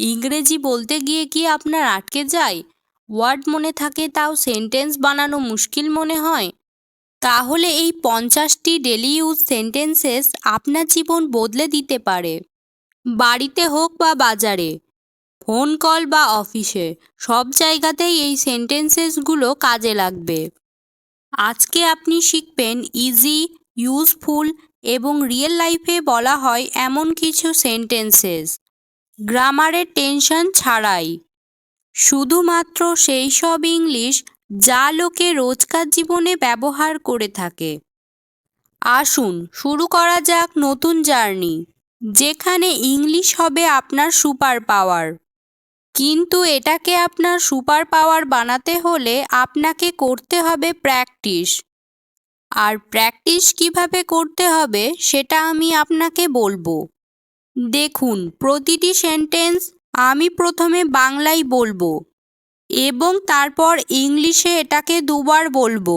ইংরেজি বলতে গিয়ে কি আপনার আটকে যায়? ওয়ার্ড মনে থাকে তাও সেন্টেন্স বানানো মুশকিল মনে হয়। তাহলে এই পঞ্চাশটি ডেলি ইউজ সেন্টেন্সেস আপনার জীবন বদলে দিতে পারে। বাড়িতে হোক বা বাজারে, ফোন কল বা অফিসে, সব জায়গাতেই এই সেন্টেন্সেসগুলো কাজে লাগবে। আজকে আপনি শিখবেন ইজি, ইউজফুল এবং রিয়েল লাইফে বলা হয় এমন কিছু সেন্টেন্সেস। গ্রামারের টেনশন ছাড়াই। শুধুমাত্র সেই সব ইংলিশ যা লোকে রোজকার জীবনে ব্যবহার করে থাকে। আসুন শুরু করা যাক নতুন জার্নি, যেখানে ইংলিশ হবে আপনার সুপার পাওয়ার। কিন্তু এটাকে আপনার সুপার পাওয়ার বানাতে হলে আপনাকে করতে হবে প্র্যাকটিস। আর প্র্যাকটিস কীভাবে করতে হবে সেটা আমি আপনাকে বলব। দেখুন, প্রতিটি সেন্টেন্স আমি প্রথমে বাংলায় বলব এবং তারপর ইংলিশে এটাকে দুবার বলব।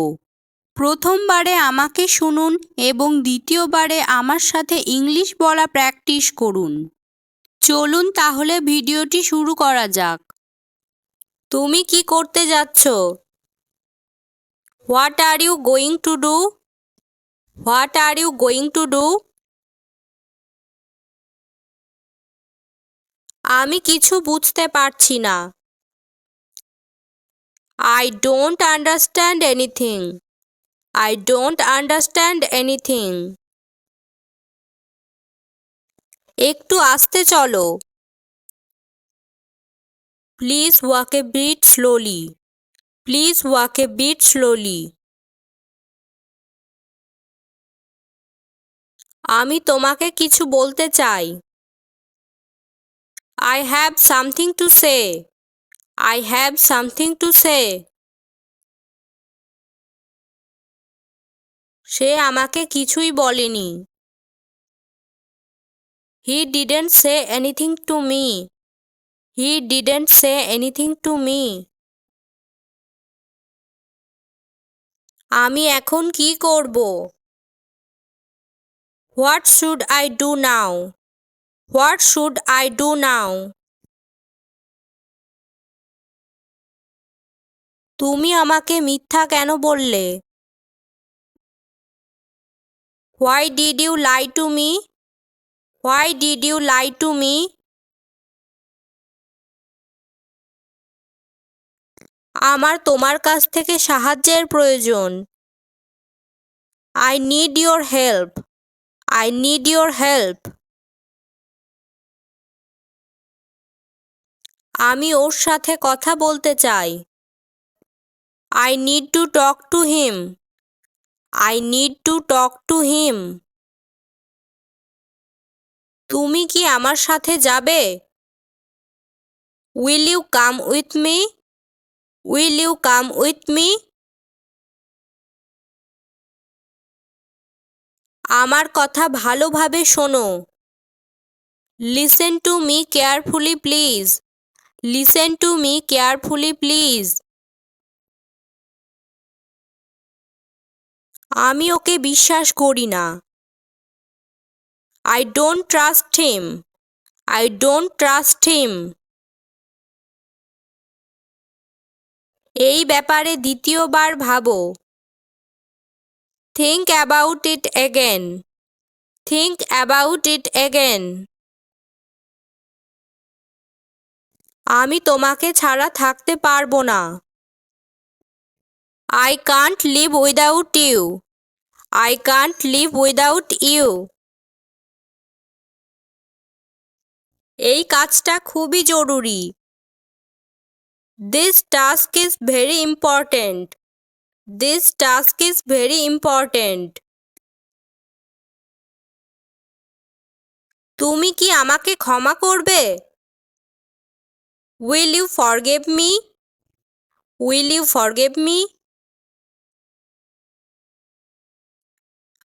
প্রথমবারে আমাকে শুনুন এবং দ্বিতীয়বারে আমার সাথে ইংলিশ বলা প্র্যাকটিস করুন। চলুন তাহলে ভিডিওটি শুরু করা যাক। তুমি কি করতে যাচ্ছ? What are you going to do what are you going to do আমি কিছু বুঝতে পারছি না। I don't understand anything I don't understand anything একটু আস্তে চলো। Please walk a bit slowly please walk a bit slowly আমি তোমাকে কিছু বলতে চাই। I have something to say I have something to say সে আমাকে কিছুই বলেনি। He didn't say anything to me he didn't say anything to me আমি এখন কি করব? What should I do now what should I do now? তুমি আমাকে মিথ্যা কেন বললে? Why did you lie to me? Why did you lie to me? আমার তোমার কাছ থেকে সাহায্যের প্রয়োজন। I need your help I need your help আমি ওর সাথে কথা বলতে চাই। I need to talk to him I need to talk to him তুমি কি আমার সাথে যাবে? Will you come with me will you come with me আমার কথা ভালোভাবে শোনো। Listen to me carefully please listen to me carefully please আমি ওকে বিশ্বাস করি না। I don't trust him I don't trust him এই ব্যাপারে দ্বিতীয়বার ভাবো। Think about it again think about it again আমি তোমাকে ছাড়া থাকতে পারব না। I can't live without you I can't live without you এই কাজটা খুবই জরুরি। This task is very important this task is very important তুমি কি আমাকে ক্ষমা করবে? Will you forgive me will you forgive me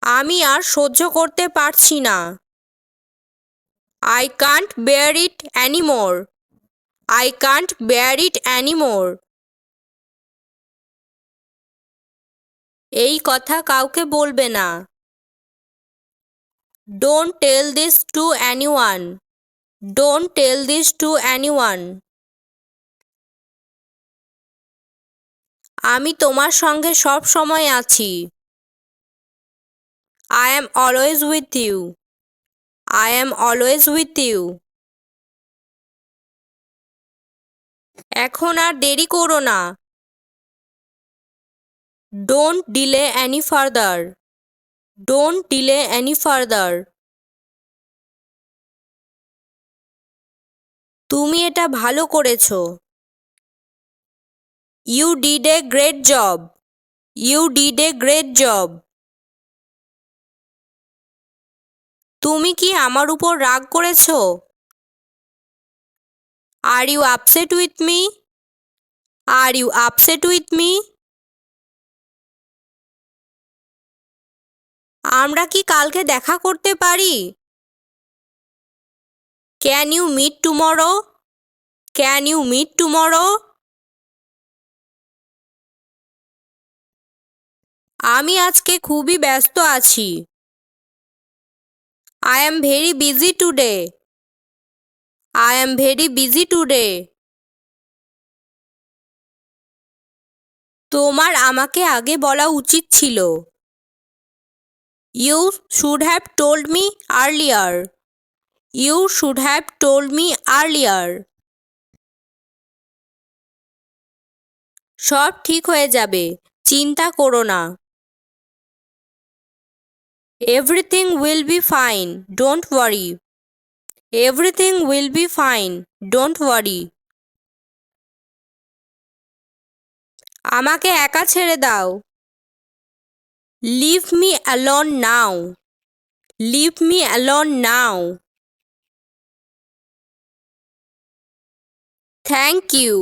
আমি আর সহ্য করতে পারছি না। I can't bear it anymore I can't bear it anymore এই কথা কাউকে বলবে না। Don't tell this to anyone don't tell this to anyone আমি তোমার সঙ্গে সব সময় আছি। I am always with you I am always with you এখন আর দেরি করো না। Don't delay any further don't delay any further তুমি এটা ভালো করেছ। You did a great job you did a great job তুমি কি আমার উপর রাগ করেছ? Are you upset with me are you upset with me আমরা কি কালকে দেখা করতে পারি? Can you meet tomorrow can you meet tomorrow আমি আজকে খুবই ব্যস্ত আছি। I am very busy today I am very busy today তোমার আমাকে আগে বলা উচিত ছিল। You should have told me earlier you should have told me earlier সব ঠিক হয়ে যাবে, চিন্তা করো না। Everything will be fine don't worry everything will be fine don't worry আমাকে একা ছেড়ে দাও। Leave me alone now leave me alone now thank you